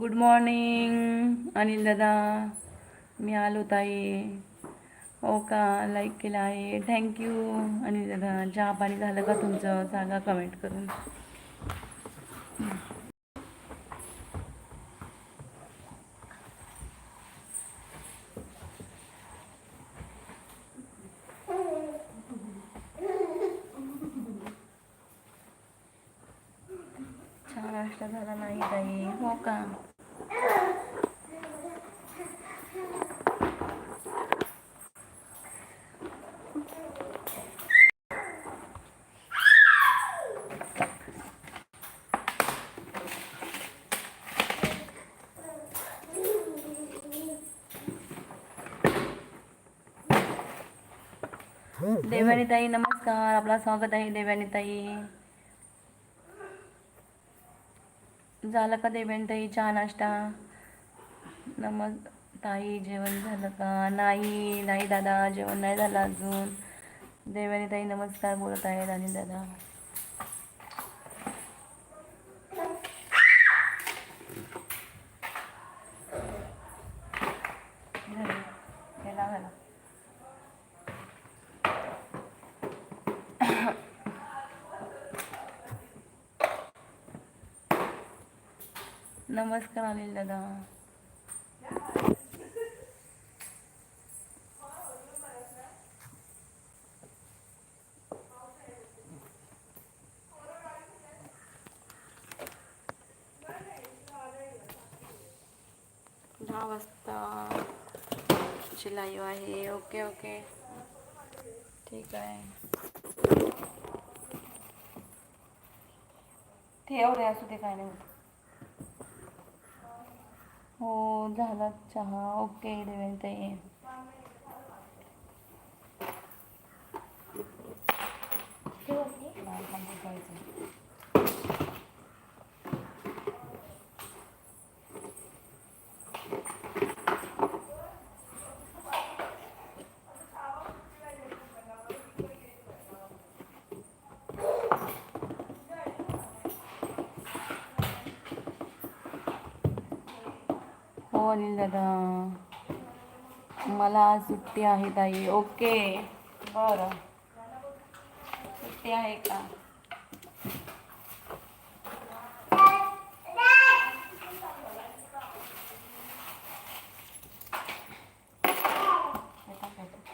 Good morning Anil दादा. मी आलो ताई. हो का? लाईक केला आहे. थँक्यू अनिल दादा. चहा पाणी झालं का तुमचं? सांगा कमेंट करून चहा नाश्ता झाला नाही ताई हो का? देवानी ताई नमस्कार. आपला स्वागत आहे देवानी ताई झालं का देवानी ताई चहा नाश्ता? नमस् ताई जेवण झालं का? नाही नाही दादा जेवण नाही झालं अजून. देवानी ताई नमस्कार बोलत आहेत आणि दादा नमस्कार अनिल दादा. दहा वाजता लाईव्ह आहे. ओके ओके ठीक आहे. ते एवढे असू दे काय नाही हो झाला चहा. ओके देवेन ताई. हो अनिल दादा. मला आज सुट्टी आहे ताई. ओके. बरं. सुट्टी आहे का येता का ते?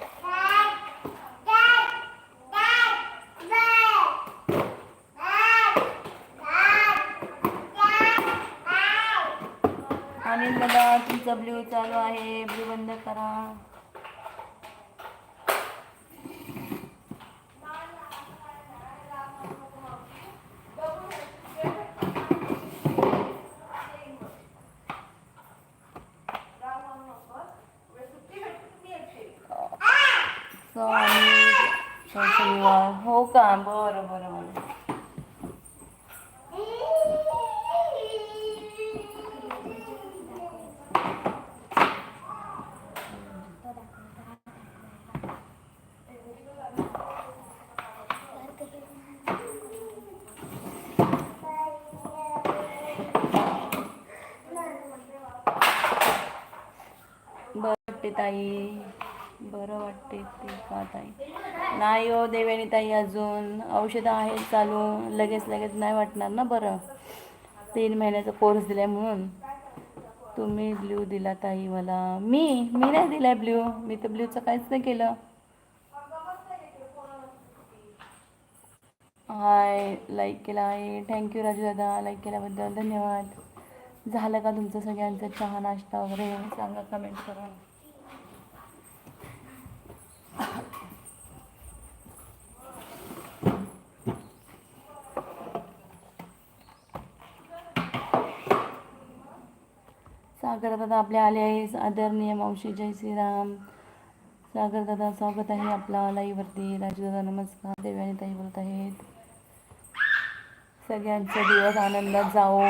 अनिल दादा तुमचा ब्ल्यू चालू आहे. ब्ल्यू बंद करा. हो का? बरं बरं बरं वाटते ताई. बरं वाटते ते का ताई? नाही हो देवेनी ताई अजून. औषधं आहेत चालू. लगेच लगेच नाही वाटणार ना बरं. तीन महिन्याचा कोर्स दिलाय म्हणून. तुम्ही ब्ल्यू दिला ताई मला. मी? मी नाही दिलाय ब्ल्यू मी तर ब्ल्यूचं काहीच नाही केलं. हाय. लाईक केला आहे. थँक्यू राजू दादा. लाईक केल्याबद्दल धन्यवाद. झालं का तुमचं सगळ्यांचं चहा नाश्ता वगैरे? सांगा कमेंट करून. सागरदादा आपले आले आहे आदरणीय मावशी जय श्रीराम. सागरदादा स्वागत आहे आपला लाईवरती राजूदादा नमस्कार. देवयानी ताई बोलत आहेत. सगळ्यांचा दिवस आनंदात जाओ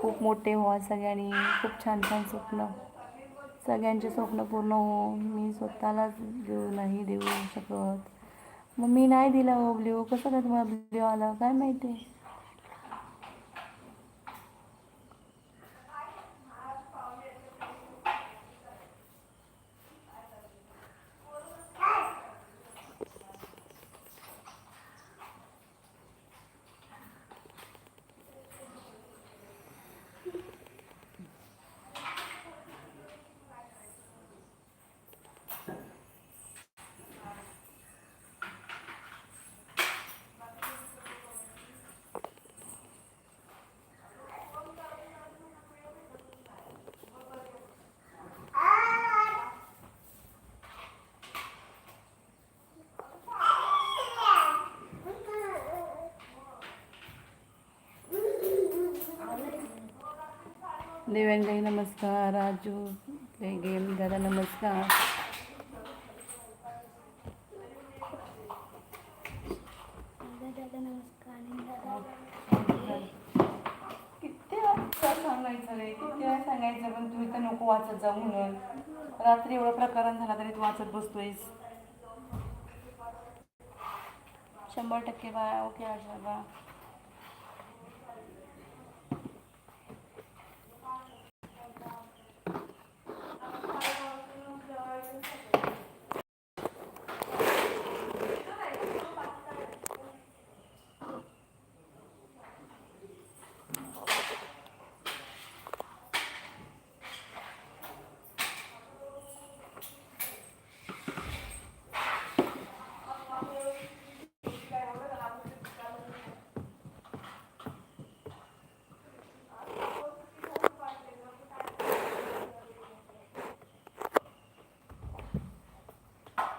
खूप मोठे व्हा सगळ्यांनी. खूप छान छान स्वप्न. सगळ्यांचे स्वप्न पूर्ण हो मी स्वतःलाच देऊ नाही देऊ शकत. मग मी नाही दिला हो ब्ल्यू. कसं काय तुम्हाला ब्ल्यू आलं? काय माहिती? देवेंद्र नमस्कार राजू गेम दादा नमस्कार. दादा नमस्कार दादा. किती वेळा सांगायचं रे? किती वेळा सांगायचं पण तू इथं नको वाचत जा म्हणून. रात्री एवढं प्रकरण झाला तरी तू वाचत बसतोयस. शंभर टक्के बा ओके आशा बा.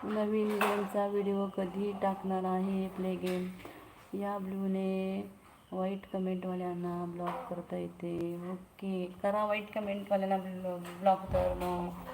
नवीन गेमचा व्हिडिओ कधी टाकणार आहे प्ले गेम या ब्लूने वाईट कमेंटवाल्यांना ब्लॉक करता येते. ओके करा वाईट कमेंटवाल्यांना ब्लॉक तर मग.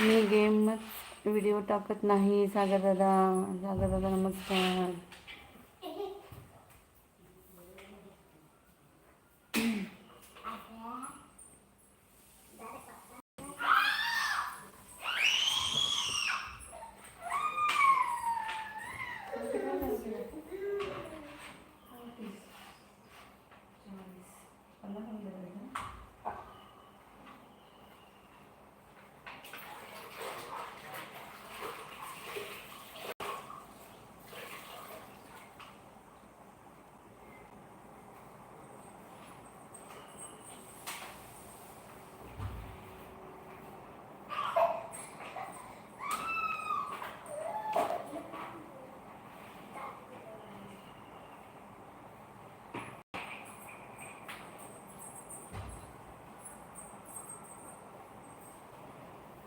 मी गेम व्हिडिओ टाकत नाही. सागर दादा सागर दादा नमस्कार.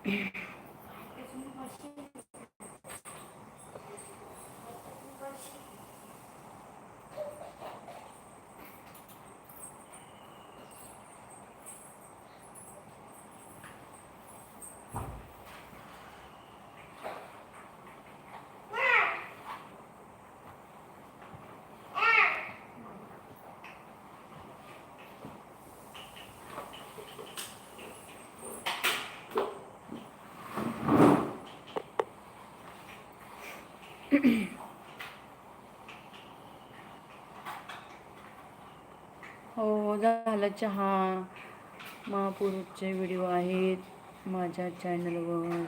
有 हो झालं चहा महापुरुषचे व्हिडिओ आहेत माझ्या चॅनलवर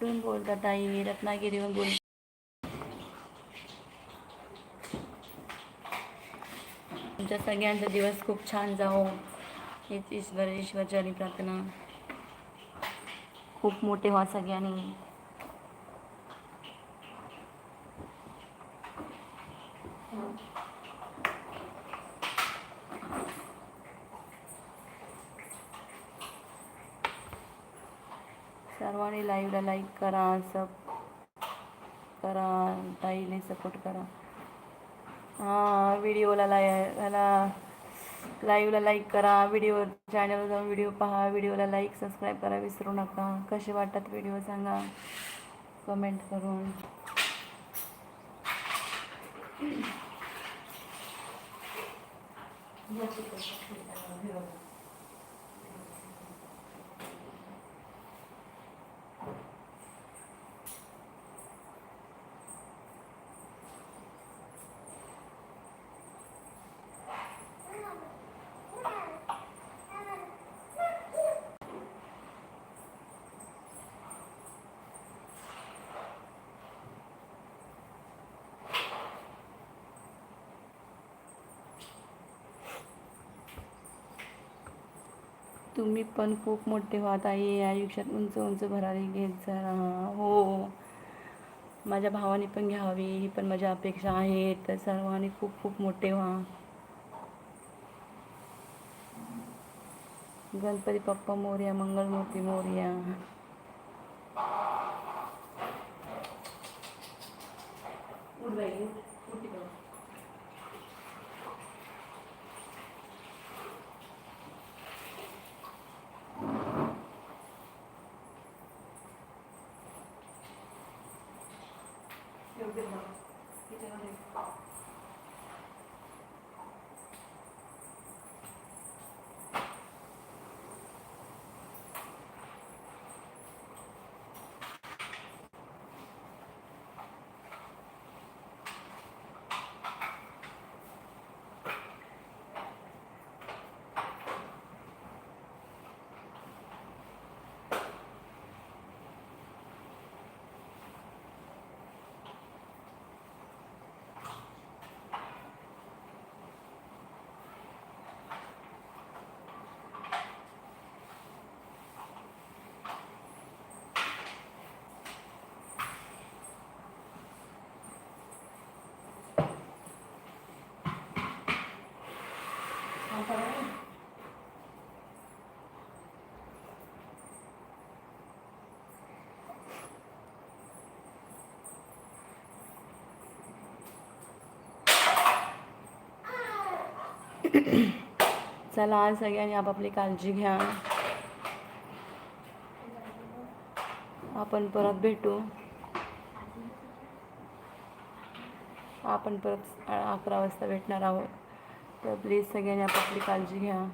कुठून बोलता ताई? रत्नागिरीहून बोल तुमच्या सगळ्यांचा दिवस खूप छान जावो. हीच ईश्वर ईश्वरच्या प्रार्थना. खूप मोठे व्हा सगळ्यांनी. सर्वांनी लाईव्हला लाईक करा सब करा ताईने सपोर्ट करा. हां व्हिडिओला लाय ह्याला लाईव्हला लाईक करा व्हिडिओ चॅनलवर जाऊन व्हिडिओ पहा व्हिडिओला लाईक सबस्क्राईब करा विसरू नका. कसे वाटतात व्हिडिओ सांगा. कमेंट करून. तुम्ही पण खूप मोठे व्हात आहे. आयुष्यात उंच उंच भरारी घेत जा. हो. माझ्या भावाने पण घ्यावी. ही पण माझ्या अपेक्षा आहेत तर सर्वांनी खूप खूप मोठे व्हा. गणपती बाप्पा मोर्या मंगलमूर्ती मोर्या. चला आज सगळ्यांनी आपापली काळजी घ्या. आपण परत भेटू. आपण परत अकरा वाजता भेटणार आहोत. तर प्लीज सगळ्यांनी आपापली काळजी घ्या.